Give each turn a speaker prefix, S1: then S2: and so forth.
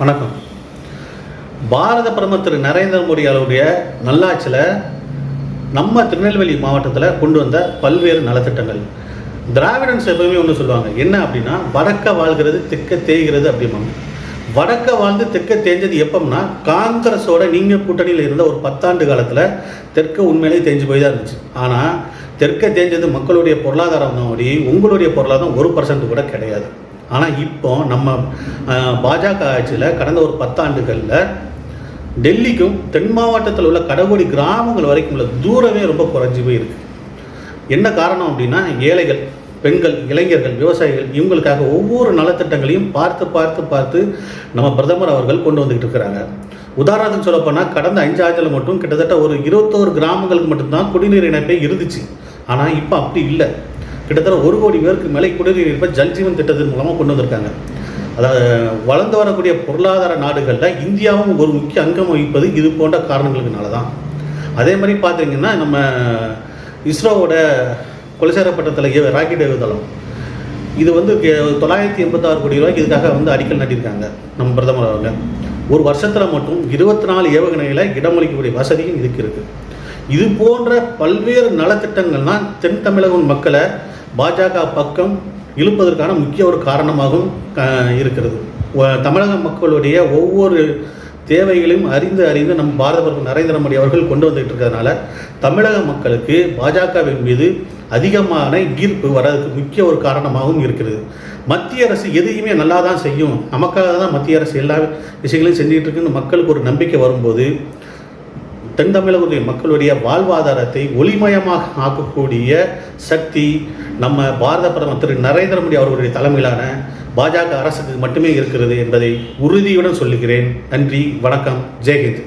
S1: வணக்கம். பாரத பிரதமர் திரு நரேந்திர மோடி அவருடைய நல்லாட்சியில் நம்ம திருநெல்வேலி மாவட்டத்தில் கொண்டு வந்த பல்வேறு நலத்திட்டங்கள். திராவிடன்ஸ் எப்பவுமே ஒன்று சொல்லுவாங்க. என்ன அப்படின்னா வடக்க வாழ்கிறது தெற்க தேய்கிறது அப்படிம்பாங்க. வடக்க வாழ்ந்து தெற்க தேஞ்சது எப்போம்னா காங்கிரஸோட நீங்கள் கூட்டணியில் இருந்த ஒரு பத்தாண்டு காலத்தில் தெற்க உண்மையிலேயே தேஞ்சு போய் தான் இருந்துச்சு. ஆனால் தெற்க தேஞ்சது மக்களுடைய பொருளாதாரம் தான் உங்களுடைய பொருளாதாரம் ஒரு பர்சன்ட் கூட கிடையாது. ஆனால் இப்போ நம்ம பாஜக ஆட்சியில் கடந்த ஒரு பத்தாண்டுகளில் டெல்லிக்கும் தென் மாவட்டத்தில் உள்ள கடகோடி கிராமங்கள் வரைக்கும் உள்ள தூரமே ரொம்ப குறைஞ்சி போயிருக்கு. என்ன காரணம் அப்படின்னா ஏழைகள் பெண்கள் இளைஞர்கள் விவசாயிகள் இவங்களுக்காக ஒவ்வொரு நலத்திட்டங்களையும் பார்த்து பார்த்து பார்த்து நம்ம பிரதமர் அவர்கள் கொண்டு வந்துக்கிட்டு இருக்கிறாங்க. உதாரணத்துக்கு சொல்லப்போனால் கடந்த அஞ்சு ஆண்டில் மட்டும் கிட்டத்தட்ட ஒரு இருபத்தோரு கிராமங்களுக்கு மட்டும்தான் குடிநீர் இணைப்பே இருந்துச்சு. ஆனால் இப்போ அப்படி இல்லை. கிட்டத்தட்ட ஒரு கோடி பேருக்கு மேலே குடிநீர் இருப்ப ஜல்ஜீவன் திட்டத்தின் மூலமாக கொண்டு வந்திருக்காங்க. அதாவது வளர்ந்து வரக்கூடிய பொருளாதார நாடுகளில் இந்தியாவும் ஒரு முக்கிய அங்கம் வகிப்பது இது போன்ற காரணங்களுக்குனால தான் அதே மாதிரி பார்த்தீங்கன்னா நம்ம இஸ்ரோவோட கொலைசேரப்பட்டத்தில் ஏ ராக்கெட் ஏவுதளம் இது வந்து கே- தொள்ளாயிரத்தி எண்பத்தாறு கோடி ரூபாய்க்கு இதுக்காக வந்து அடிக்கல் நாட்டியிருக்காங்க நம்ம பிரதமர் அவங்க ஒரு வருஷத்தில் மட்டும் இருபத்தி நாலு ஏவுகணைகளை இடமளிக்கக்கூடிய வசதியும் இதுக்கு இருக்குது இது போன்ற பல்வேறு நலத்திட்டங்கள்னால் தென் தமிழக மக்களை பாஜக பக்கம் இழுப்பதற்கான முக்கிய ஒரு காரணமாகவும் க- இருக்கிறது. தமிழக மக்களுடைய ஒவ்வொரு தேவைகளையும் அறிந்து அறிந்து நம் பாரத பிரதமர் நரேந்திர மோடி அவர்கள் கொண்டு வந்துட்டு இருக்கிறதுனால தமிழக மக்களுக்கு பாஜகவின் மீது அதிகமான ஈர்ப்பு வர்றதுக்கு முக்கிய ஒரு காரணமாகவும் இருக்கிறது. மத்திய அரசு எதையுமே நல்லா தான் செய்யும். நமக்காக தான் மத்திய அரசு எல்லா விஷயங்களையும் செஞ்சுட்டு இருக்குன்னு மக்களுக்கு ஒரு நம்பிக்கை வரும்போது தென் தமிழகத்துடைய மக்களுடைய வாழ்வாதாரத்தை ஒளிமயமாக ஆக்கக்கூடிய சக்தி நம்ம பாரத பிரதமர் திரு நரேந்திர மோடி அவர்களுடைய தலைமையிலான பாஜக அரசுக்கு மட்டுமே இருக்கிறது என்பதை உறுதியுடன் சொல்லுகிறேன். நன்றி வணக்கம் ஜெயஹிந்த்.